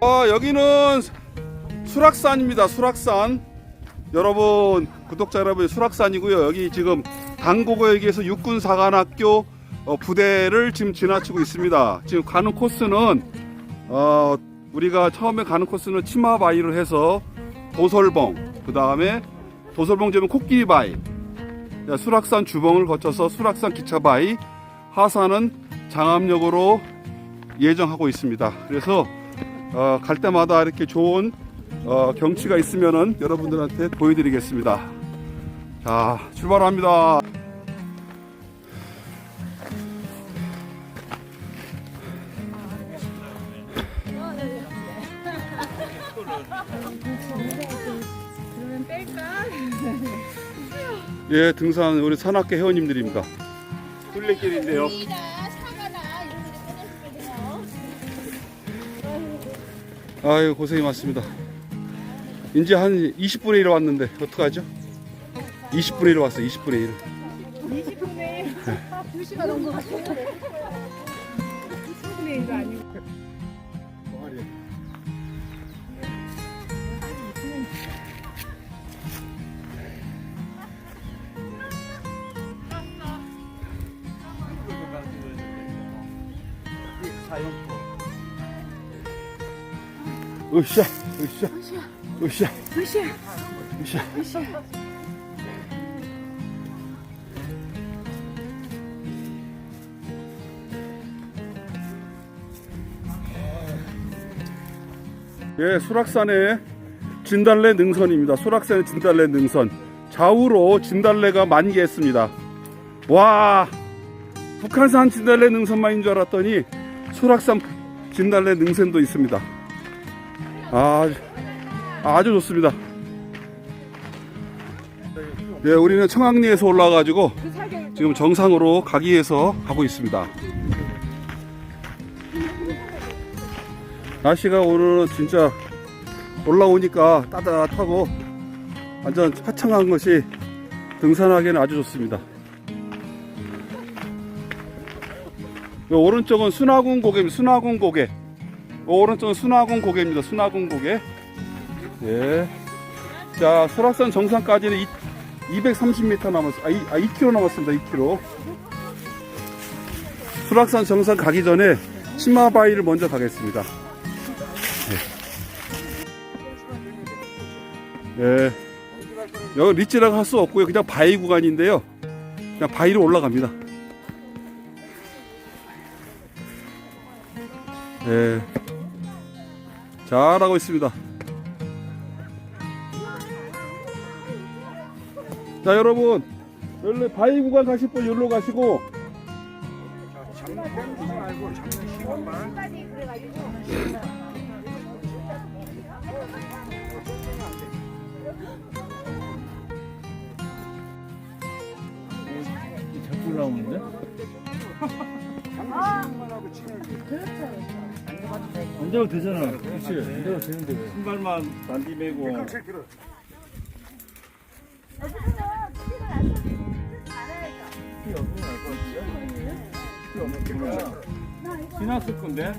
어, 여기는 수락산입니다. 수락산. 여러분, 구독자 여러분, 수락산이고요. 여기 지금 강고고역에서 육군사관학교 어, 부대를 지금 지나치고 있습니다. 지금 가는 코스는 어, 우리가 처음에 가는 코스는 치마바위를 해서 도솔봉, 그 다음에 도솔봉 지면 코끼리바위, 자, 수락산 주봉을 거쳐서 수락산 기차바위, 하산은 장암역으로 예정하고 있습니다. 그래서 어, 갈 때마다 이렇게 좋은 어, 경치가 있으면은 여러분들한테 보여드리겠습니다. 자, 출발합니다. 예, 등산 우리 산악회 회원님들입니다. 둘레길인데요. 아유, 고생이 많습니다. 이제 한 20분의 1 왔는데, 어떡하죠? 20분의 1 왔어요, 20분의 1. 20분에 2시간 온것 같은데. 20분의 1도 아니고. 으쌰, 으쌰, 으쌰, 으쌰. 으쌰. 예, 수락산의 진달래 능선입니다. 수락산의 진달래 능선. 좌우로 진달래가 만개했습니다. 와, 북한산 진달래 능선만인 줄 알았더니 수락산 진달래 능선도 있습니다. 아, 아주 좋습니다. 네, 우리는 청학리에서 올라와가지고 그 사격 지금 정상으로 가기 위해서 가고 있습니다. 날씨가 오늘은 진짜 올라오니까 따뜻하고 완전 화창한 것이 등산하기에는 아주 좋습니다. 이 오른쪽은 순화군 고개입니다. 순화군 고개. 이 오른쪽은 순화군 고개입니다. 순화군 고개. 예. 자, 설악산 정상까지는 230m 남았, 아, 이, 아 2km 남았습니다. 2km. 수락산 정상 가기 전에 치마바위를 먼저 가겠습니다. 예. 예. 여기 리치라고 할 수 없고요. 그냥 바위 구간인데요. 그냥 바위로 올라갑니다. 예. 잘하고 있습니다. 자, 여러분. 여기 바위 구간 가실 분 여기로 가시고 자꾸 나오는데? 앉 아도 되잖아. 그렇지. 앉아도 되는데. 왜? 신발만 단디 메고. 피 없으면 알것 같은데? 피 없는 거 지났을 건데?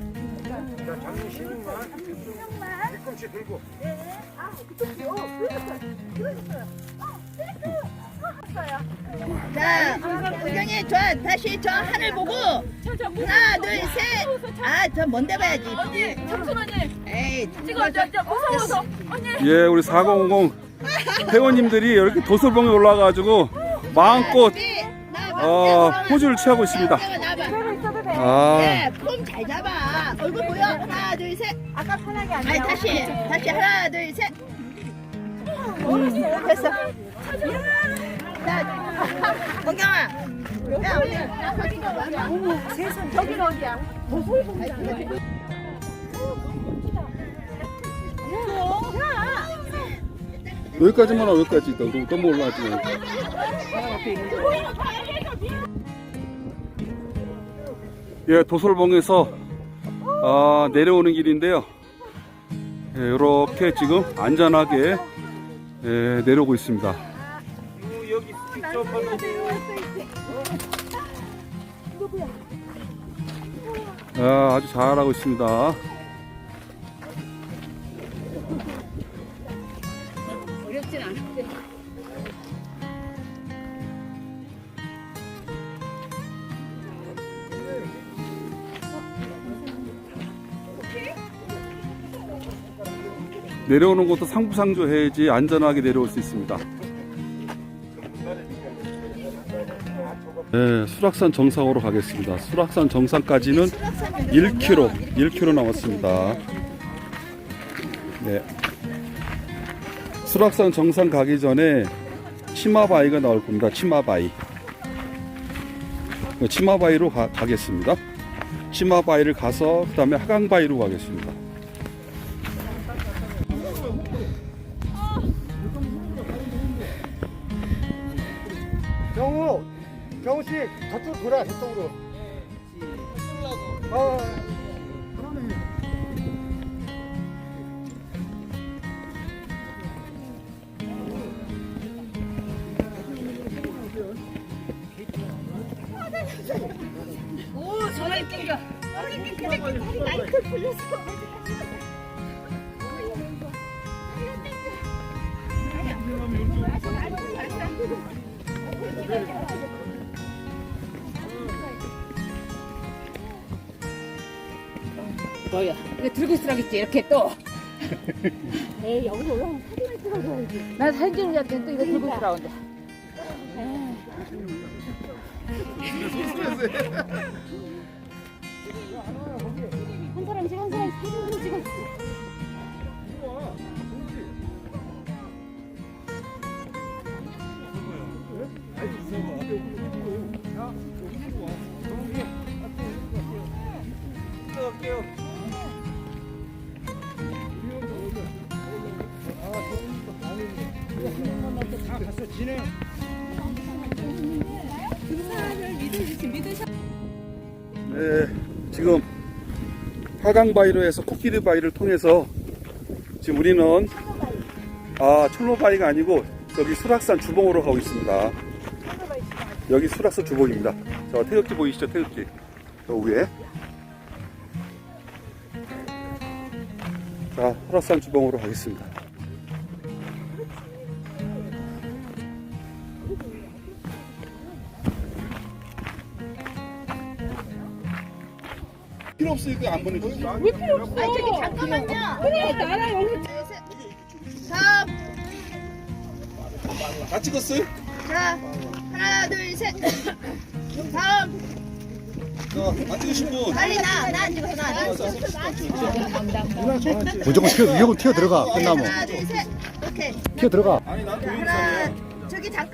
자, 의경이 저 다시 저 하늘 보고 하나, 둘, 셋. 아, 저 먼데 봐야지. 언니 잠시만요 에이, 찍어 저, 저 무서워서 언니 예, 우리 4050 회원님들이 이렇게 도솔봉에 올라가가지고 마음껏 어, 포즈를 취하고 있습니다. 아, 네, 폼잘 잡아. 얼굴 보여. 하나, 둘, 셋. 아까 편하게 안 아니 다시, 다시 하나, 둘, 셋. 음, 됐어. 자, 건경아. 야, 어머 세상 저기는 어디야? 여기까지만 와, 여기까지. 너무, 너무 올라가지 마. 예, 도솔봉에서 아, 내려오는 길인데요. 예, 이렇게 지금 안전하게 예, 내려오고 있습니다. 야, 아, 아주 잘하고 있습니다. 어렵진 않은데. 내려오는 것도 상부상조해야지 안전하게 내려올 수 있습니다. 네, 수락산 정상으로 가겠습니다. 수락산 정상까지는 1km, 1km 남았습니다. 네. 수락산 정상 가기 전에 치마바위가 나올 겁니다. 치마바위. 그 치마바위로 가, 가겠습니다. 치마바위를 가서 그 다음에 하강바위로 가겠습니다. 경우 씨 저쪽 돌아 저쪽으로. 아, 그러네. 오 정말 웃긴다 라이트 불렸어. 뭐야 이거 들고 있으라겠지 이렇게 또 에이 여기서 올라오면 사진을 찍어줘야지. 나 사진 줄 알았더니 또 이거 들고 있으라고 한 사람씩 한 사람씩 사진을 찍었어. 네, 지금 하강바위로 해서 코끼리 바위를 통해서 지금 우리는 아 철로바위가 아니고 여기 수락산 주봉으로 가고 있습니다. 여기 수락산 주봉입니다. 저 태극기 보이시죠? 태극기 저 위에. 자, 수락산 주봉으로 가겠습니다. 필요 없으니까 안 보내주지. 왜 필요 없어 아니 저기 잠깐만요. 그래 나랑 여기 자, 다 찍었어요? 자 하나 둘 셋 다음 자, 안 찍으신 분. 빨리 나 나 안 찍었어 나안 찍었어 무조건 튀어, 무조건 튀어 들어가. 끝나면 하나 둘 셋 오케이 튀어 들어가. 아니, 난 하나 저기 잠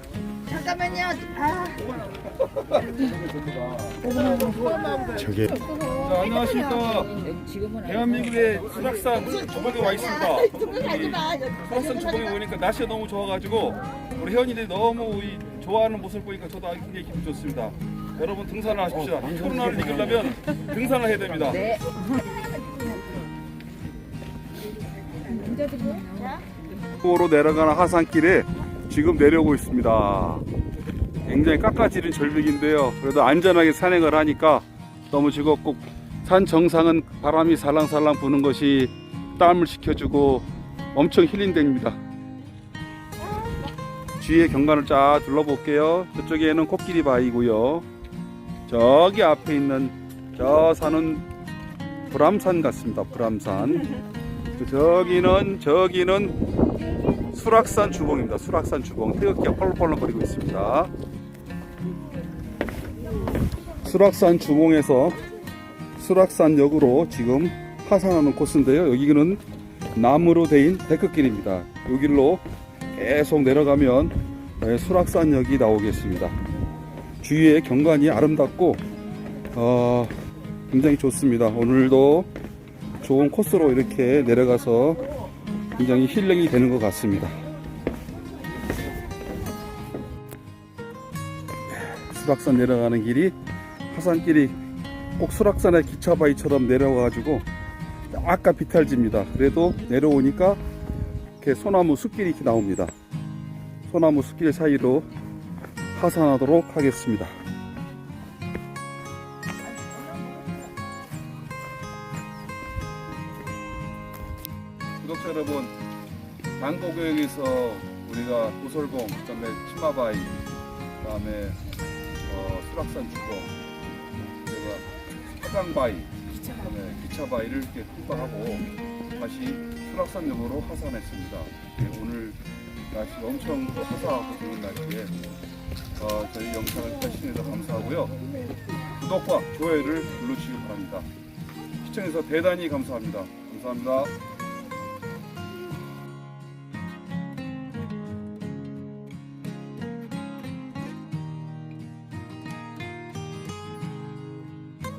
잠깐만요 아 저게 자, 안녕하십니까. 대한민국의 수락산 주봉에 와 있습니다. 여기 수락산 주봉에 오니까 날씨가 너무 좋아가지고 우리 회원님들이 너무 이 좋아하는 모습을 보니까 저도 아주 굉장히 기분 좋습니다. 여러분 등산을 하십시오. 코로나를 이기려면 등산을 해야 됩니다. 으로 내려가는 하산길에 지금 내려오고 있습니다. 굉장히 깎아지른 절벽인데요. 그래도 안전하게 산행을 하니까 너무 즐겁고 산 정상은 바람이 살랑살랑 부는 것이 땀을 식혀주고 엄청 힐링됩니다. 주위의 경관을 쫙 둘러볼게요. 저쪽에는 코끼리 바위고요. 저기 앞에 있는 저 산은 불암산 같습니다. 불암산. 저기는 저기는 수락산 주봉입니다. 수락산 주봉 태극기가 펄럭펄럭거리고 있습니다. 수락산 주봉에서 수락산역으로 지금 하산하는 코스인데요. 여기는 나무로 데인 데크길입니다. 여기로 계속 내려가면 네, 수락산역이 나오겠습니다. 주위의 경관이 아름답고 어, 굉장히 좋습니다. 오늘도 좋은 코스로 이렇게 내려가서 굉장히 힐링이 되는 것 같습니다. 수락산 내려가는 길이 하산길이 꼭 수락산의 기차바위처럼 내려가가지고 약간 비탈집니다. 그래도 내려오니까 이렇게 소나무 숲길이 이렇게 나옵니다. 소나무 숲길 사이로 하산하도록 하겠습니다. 여러분, 방고교역에서 우리가 도솔봉, 그다음에 치마바위, 그다음에 어, 수락산 주공, 그리고 화강바위, 그다음에 기차바위를 이렇게 통과하고 다시 수락산역으로 하산했습니다. 네, 오늘 날씨 엄청 화사하고 좋은 날씨에 어, 저희 영상을 켜주셔서 감사하고요. 구독과 좋아요를 눌러주시기 바랍니다. 시청해주셔서 대단히 감사합니다. 감사합니다.